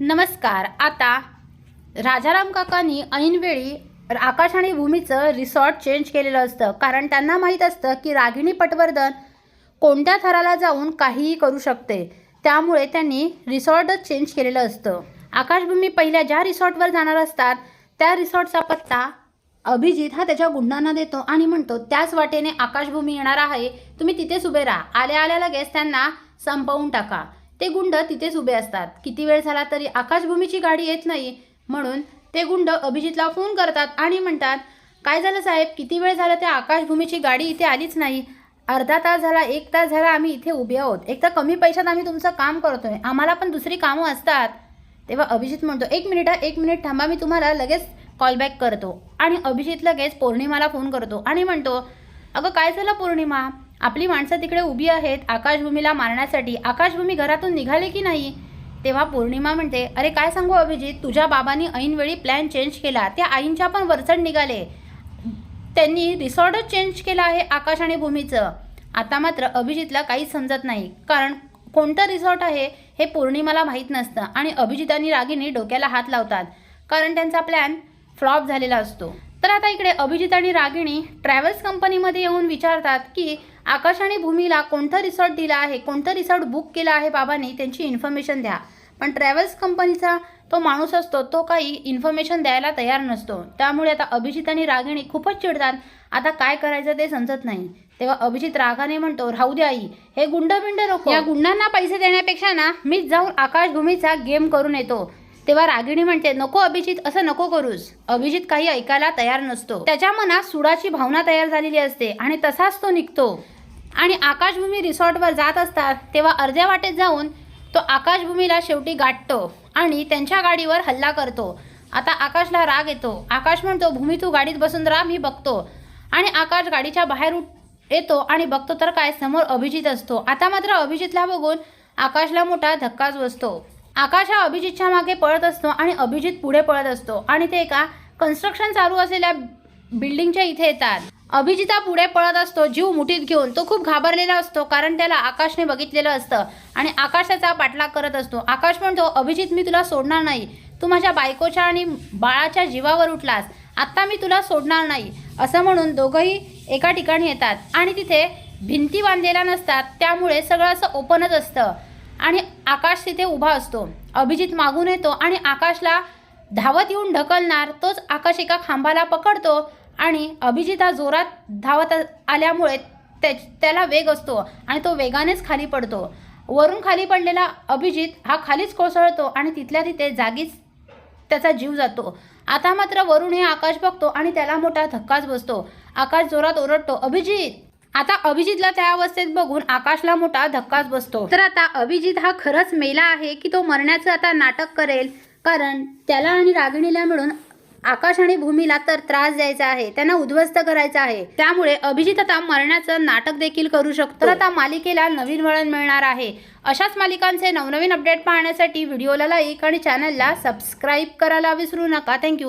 नमस्कार आता राजाराम काकांनी ऐनवेळी आकाश आणि भूमीचं रिसॉर्ट चेंज केलेलं असतं. कारण त्यांना माहीत असतं की रागिणी पटवर्धन कोणत्या थराला जाऊन काहीही करू शकते. त्यामुळे त्यांनी रिसॉर्टच चेंज केलेलं असतं. आकाशभूमी पहिल्या ज्या रिसॉर्टवर जाणार असतात त्या रिसॉर्टचा पत्ता अभिजित हा त्याच्या गुंडांना देतो आणि म्हणतो त्याच वाटेने आकाशभूमी येणार आहे. तुम्ही तिथेच उभे राहा. आल्या आल्या लगेच त्यांना संपवून टाका. ते गुंड तिथेच उभे असतात. किती वेळ झाला तरी आकाशभूमीची गाडी येत नाही. म्हणून ते गुंड अभिजितला फोन करतात आणि म्हणतात काय झालं साहेब? किती वेळ झाला त्या आकाशभूमीची गाडी इथे आलीच नाही? अर्धा तास झाला एक तास झाला आम्ही इथे उभे आहोत. एक तर कमी पैशात आम्ही तुमचं काम करतोय. आम्हाला पण दुसरी कामं असतात. तेव्हा अभिजित म्हणतो एक मिनिट एक मिनिट थांबा मी तुम्हाला लगेच कॉलबॅक करतो. आणि अभिजित लगेच पौर्णिमाला फोन करतो आणि म्हणतो अगं काय झालं पौर्णिमा? आपली माणसं तिकडे उभी आहेत आकाशभूमीला मारण्यासाठी. आकाशभूमी घरातून निघाले की नाही? तेव्हा पौर्णिमा म्हणते अरे काय सांगू अभिजित? तुझ्या बाबांनी ऐनवेळी प्लॅन चेंज केला. त्या आईंच्या पण वरचढ निघाले. त्यांनी रिसॉर्टच चेंज केला आहे आकाश आणि भूमीचं. आता मात्र अभिजितला काहीच समजत नाही. कारण कोणतं रिसॉर्ट आहे हे पौर्णिमाला माहीत नसतं आणि अभिजित आणि रागिनी डोक्याला हात लावतात. कारण त्यांचा प्लॅन फ्लॉप झालेला असतो. तर आता इकडे अभिजित आणि रागिणी ट्रॅव्हल्स कंपनीमध्ये येऊन विचारतात की आकाश आणि भूमीला कोणतं रिसॉर्ट दिलं आहे? कोणतं रिसॉर्ट बुक केलं आहे बाबांनी? त्यांची इन्फॉर्मेशन द्या. पण ट्रॅव्हल्स कंपनीचा तो माणूस असतो तो काही इन्फॉर्मेशन द्यायला तयार नसतो. त्यामुळे आता अभिजित आणि रागिणी खूपच चिडतात. आता काय करायचं ते समजत नाही. तेव्हा अभिजित रागाने म्हणतो राहू दे आई हे गुंड बिंड नको. या गुंडांना पैसे देण्यापेक्षा ना मीच जाऊन आकाशभूमीचा गेम करून येतो. तेव्हा रागिणी म्हणते नको अभिजित असं नको करूस. अभिजित काही ऐकायला तयार नसतो. त्याच्या मनात सुडाची भावना तयार झालेली असते आणि तसाच तो निघतो. आणि आकाशभूमी रिसॉर्टवर जात असतात तेव्हा अर्ध्या वाटेत जाऊन तो आकाशभूमीला शेवटी गाठतो आणि त्यांच्या गाडीवर हल्ला करतो. आता आकाशला राग येतो. आकाश म्हणतो भूमी तू गाडीत बसून राहा मी बघतो. आणि आकाश गाडीच्या बाहेर येतो आणि बघतो तर काय? समोर अभिजित असतो. आता मात्र अभिजितला बघून आकाशला मोठा धक्काच बसतो. आकाश हा अभिजितच्या मागे पळत असतो आणि अभिजित पुढे पळत असतो. आणि ते एका कन्स्ट्रक्शन चालू असलेल्या बिल्डिंगच्या इथे येतात. अभिजिता पुढे पळत असतो जीव मुठीत घेऊन. तो खूप घाबरलेला असतो कारण त्याला आकाशने बघितलेलं असतं आणि आकाश त्याचा पाठलाग करत असतो. आकाश म्हणतो अभिजित मी तुला सोडणार नाही. तू माझ्या बायकोच्या आणि बाळाच्या जीवावर उठलास. आत्ता मी तुला सोडणार नाही. असं म्हणून दोघंही एका ठिकाणी येतात. आणि तिथे भिंती बांधलेल्या नसतात. त्यामुळे सगळं असं ओपनच असतं. आणि आकाश तिथे उभा असतो. अभिजित मागून येतो आणि आकाशला धावत येऊन ढकलणार तोच आकाश एका खांबाला पकडतो आणि अभिजिता जोरात धावत आल्यामुळे त्या त्याला वेग असतो आणि तो वेगानेच खाली पडतो. वरून खाली पडलेला अभिजित हा खालीच कोसळतो आणि तिथल्या तिथे जागीच त्याचा जीव जातो. आता मात्र वरून हे आकाश बघतो आणि त्याला मोठा धक्काच बसतो. आकाश जोरात ओरडतो अभिजित! आता अभिजितला त्या अवस्थेत बघून आकाशला मोठा धक्काच बसतो. तर आता अभिजित हा खरंच मेला आहे की तो मरण्याचं आता नाटक करेल? कारण त्याला आणि रागिणीला मिळून आकाश आणि भूमीला तर त्रास द्यायचा आहे त्यांना उद्ध्वस्त करायचा आहे. त्यामुळे अभिजित आता मरण्याचं नाटक देखील करू शकतो. तर आता मालिकेला नवीन वळण मिळणार आहे. अशाच मालिकांचे नवनवीन अपडेट पाहण्यासाठी व्हिडिओला लाईक आणि चॅनलला सबस्क्राईब करायला विसरू नका. थँक्यू